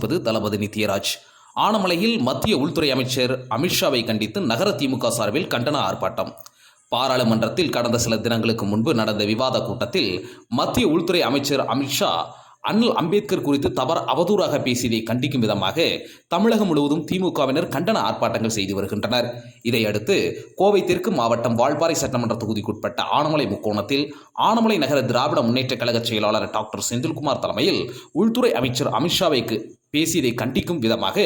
வாசிப்பது தளபதி நித்யராஜ். ஆனமலையில் மத்திய உள்துறை அமைச்சர் அமித்ஷாவை கண்டித்து நகர திமுக சார்பில் கண்டன ஆர்ப்பாட்டம். பாராளுமன்றத்தில் கடந்த சில தினங்களுக்கு முன்பு நடந்த விவாத கூட்டத்தில் மத்திய உள்துறை அமைச்சர் அமித்ஷா அண்ணல் அம்பேத்கர் குறித்து தவறு அவதூறாக பேசியதை கண்டிக்கும் விதமாக தமிழகம் முழுவதும் திமுகவினர் கண்டன ஆர்ப்பாட்டங்கள் செய்து வருகின்றனர். இதையடுத்து கோவை தெற்கு மாவட்டம் வால்பாறை சட்டமன்ற தொகுதிக்குட்பட்ட ஆனமலை முக்கோணத்தில் ஆனமலை நகர திராவிட முன்னேற்ற கழக செயலாளர் டாக்டர் செந்தில்குமார் தலைமையில் உள்துறை அமைச்சர் அமித்ஷாவைக்கு பேசியதை கண்டிக்கும் விதமாக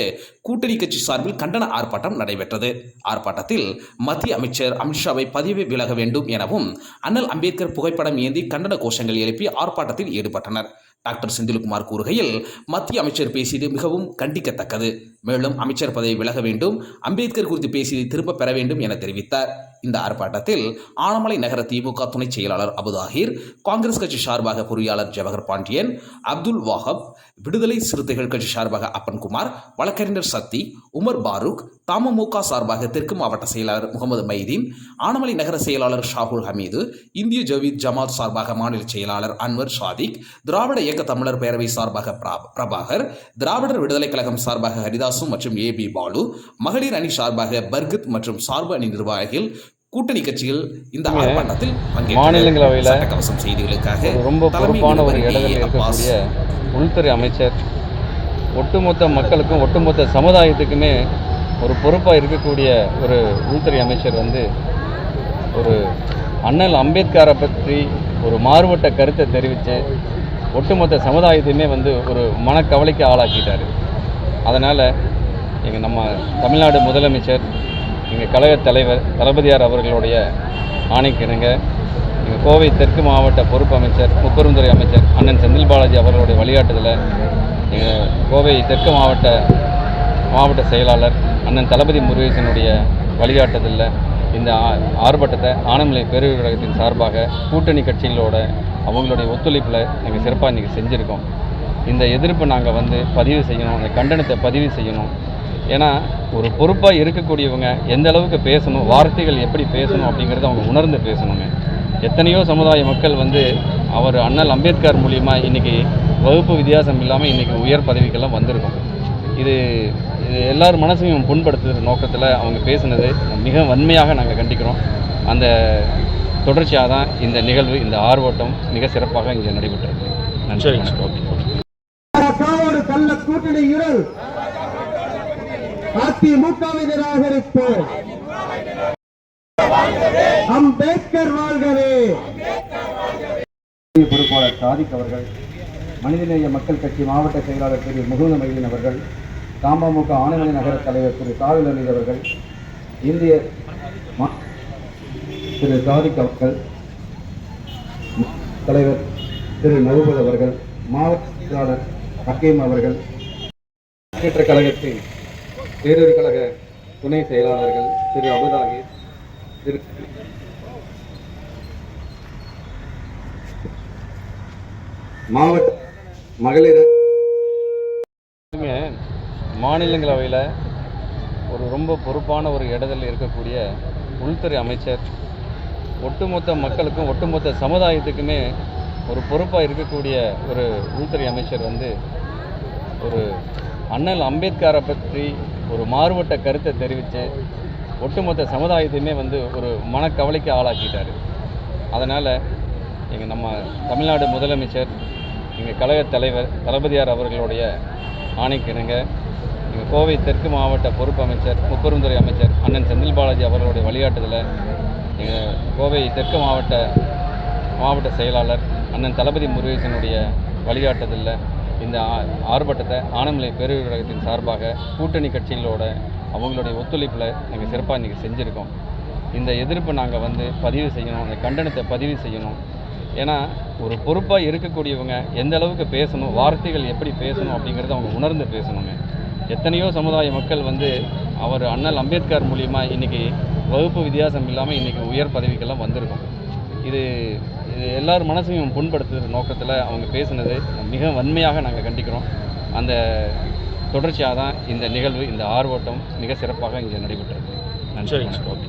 கூட்டணி கட்சி சார்பில் கண்டன ஆர்ப்பாட்டம் நடைபெற்றது. ஆர்ப்பாட்டத்தில் மத்திய அமைச்சர் அமித்ஷாவை பதவி விலக வேண்டும் எனவும் அண்ணல் அம்பேத்கர் புகைப்படம் ஏந்தி கண்டன கோஷங்கள் எழுப்பி ஆர்ப்பாட்டத்தில் ஈடுபட்டனர். டாக்டர் செந்தில்குமார் கூறுகையில் மத்திய அமைச்சர் பேசியது மிகவும் கண்டிக்கத்தக்கது. மேலும் அமைச்சர் பதவி விலக வேண்டும் அம்பேத்கர் குறித்து பேசியதை திரும்ப பெற வேண்டும் என தெரிவித்தார். இந்த ஆர்ப்பாட்டத்தில் ஆனமலை நகர திமுக துணை செயலாளர் அபுதாகிர் காங்கிரஸ் கட்சி சார்பாக பொறியாளர் ஜவஹர் பாண்டியன் அப்துல் வாஹப் விடுதலை சிறுத்தைகள் கட்சி சார்பாக அப்பன்குமார் வழக்கறிஞர் சக்தி உமர் பாரூக் தமமுக சார்பாக தெற்கு மாவட்ட செயலாளர் முகமது மைதீன் ஆனமலை நகர செயலாளர் ஷாகுல் ஹமீது இந்திய ஜவீத் ஜமாத் சார்பாக மாநில செயலாளர் அன்வர் ஷாதிக் திராவிட இயக்க தமிழர் பேரவை சார்பாக பிரா- பிரபாகர் திராவிடர் விடுதலை கழகம் சார்பாக ஹரிதாசு மற்றும் ஏ பி பாலு மகளிர் அணி சார்பாக பர்கத் மற்றும் சார்பு அணி நிர்வாகிகள் கூட்டணி கட்சிகள் இந்த ஆர்ப்பாட்டத்தில். மாநிலங்களவையில சட்டக்கவசம் செய்திகளுக்காக ரொம்ப பொறுப்பான ஒரு இடத்தில். இருக்கக்கூடிய உள்துறை அமைச்சர் ஒட்டுமொத்த மக்களுக்கும் ஒட்டுமொத்த சமுதாயத்துக்குமே ஒரு பொறுப்பாக இருக்கக்கூடிய ஒரு உள்துறை அமைச்சர் வந்து ஒரு அண்ணல் அம்பேத்கரை பற்றி ஒரு மாறுபட்ட கருத்தை தெரிவித்து ஒட்டுமொத்த சமுதாயத்தையுமே வந்து ஒரு மனக்கவலைக்கு ஆளாக்கிட்டார். அதனால் எங்கள் நம்ம தமிழ்நாடு முதலமைச்சர் எங்கள் கழகத் தலைவர் தளபதியார் அவர்களுடைய ஆணைக்கிணங்க எங்கள் கோவை தெற்கு மாவட்ட பொறுப்பு அமைச்சர் முப்பெருந்துறை அமைச்சர் அண்ணன் செந்தில் பாலாஜி அவர்களுடைய வழிகாட்டுதலில் எங்கள் கோவை தெற்கு மாவட்ட மாவட்ட செயலாளர் அண்ணன் தளபதி முருகேசனுடைய வழிகாட்டுதலில் இந்த ஆ- ஆர்ப்பாட்டத்தை ஆனமலை பேரூரகத்தின் சார்பாக கூட்டணி கட்சிகளோட அவங்களுடைய ஒத்துழைப்பில் நாங்கள் சிறப்பாக இன்றைக்கி செஞ்சுருக்கோம். இந்த எதிர்ப்பை நாங்கள் வந்து பதிவு செய்யணும் அந்த கண்டனத்தை பதிவு செய்யணும். ஏன்னா ஒரு பொறுப்பாக இருக்கக்கூடியவங்க எந்த அளவுக்கு பேசணும் வார்த்தைகள் எப்படி பேசணும் அப்படிங்கிறத அவங்க உணர்ந்து பேசணுங்க எத்தனையோ சமுதாய மக்கள் வந்து அவர் அண்ணல் அம்பேத்கர் மூலியமாக இன்றைக்கி வகுப்பு வித்தியாசம் இல்லாமல் இன்றைக்கி உயர் பதவிக்கெல்லாம் வந்திருக்கோம். இது இது எல்லார் மனசையும் புண்படுத்துகிற நோக்கத்தில் அவங்க பேசுனது மிக வன்மையாக நாங்கள் கண்டிக்கிறோம். அந்த தொடர்ச்சியாக தான் இந்த நிகழ்வு இந்த ஆர்வட்டம் மிக சிறப்பாக இங்கே நடைபெற்றிருக்கு. நன்றி அம்பேத்கர் வாழ்கவே. பொறுப்பாளர் சாதிக் அவர்கள் மனிதநேய மக்கள் கட்சி மாவட்ட செயலாளர் திரு முகுந்த மகிழின் அவர்கள் தமமுக ஆனமலை நகர தலைவர் திரு சாகுல் அலி அவர்கள் இந்திய திரு சாதிக் அவர்கள் தலைவர் திரு நவுபத் அவர்கள் மாவட்ட ஹக்கீம் அவர்கள் முன்னேற்ற கழகத்தின் பேரூர் கழக துணை செயலாளர்கள் திரு அபுதாகி திரு மாவட்ட மகளிர் மாநிலங்களவையில் ஒரு ரொம்ப பொறுப்பான ஒரு இடத்தில் இருக்கக்கூடிய உள்துறை அமைச்சர் ஒட்டுமொத்த மக்களுக்கும் ஒட்டுமொத்த சமுதாயத்துக்குமே ஒரு பொறுப்பாக இருக்கக்கூடிய ஒரு உள்துறை அமைச்சர் வந்து ஒரு அண்ணல் அம்பேத்கரை பற்றி ஒரு மாறுபட்ட கருத்தை தெரிவித்து ஒட்டுமொத்த சமுதாயத்தையுமே வந்து ஒரு மனக்கவலைக்கு ஆளாக்கிட்டார். அதனால் எங்கள் நம்ம தமிழ்நாடு முதலமைச்சர் எங்கள் கழகத் தலைவர் தளபதியார் அவர்களுடைய ஆணைக்கிணங்க கோவை தெற்கு மாவட்ட பொறுப்பு அமைச்சர் முப்பெருந்துறை அமைச்சர் அண்ணன் செந்தில் பாலாஜி அவர்களுடைய வழிகாட்டுதலில் எங்கள் கோவை தெற்கு மாவட்ட மாவட்ட செயலாளர் அண்ணன் தளபதி முருகேசனுடைய வழிகாட்டுதலில். இந்த ஆ- ஆர்ப்பாட்டத்தை ஆனமலை பேரூர் சார்பாக கூட்டணி கட்சிகளோட அவங்களுடைய ஒத்துழைப்பில் நாங்கள் சிறப்பாக இன்றைக்கி செஞ்சுருக்கோம். இந்த எதிர்ப்பை நாங்கள் வந்து பதிவு செய்யணும் அந்த கண்டனத்தை பதிவு செய்யணும். ஏன்னா ஒரு பொறுப்பாக இருக்கக்கூடியவங்க எந்த அளவுக்கு பேசணும் வார்த்தைகள் எப்படி பேசணும் அப்படிங்கிறத அவங்க உணர்ந்து பேசணுங்க எத்தனையோ சமுதாய மக்கள் வந்து அவர் அண்ணல் அம்பேத்கர் மூலியமா இன்றைக்கி வகுப்பு வித்தியாசம் இல்லாமல் இன்றைக்கி உயர் பதவிக்கெல்லாம் வந்திருக்கோம். இது இது எல்லார் மனசையும் புண்படுத்துகிற நோக்கத்தில் அவங்க பேசுனது மிக வன்மையாக நாங்கள் கண்டிக்கிறோம். அந்த தொடர்ச்சியாக தான் இந்த நிகழ்வு இந்த ஆர்வட்டம் மிக சிறப்பாக இங்கே நடைபெற்றிருக்கு நன்றி. ஓகே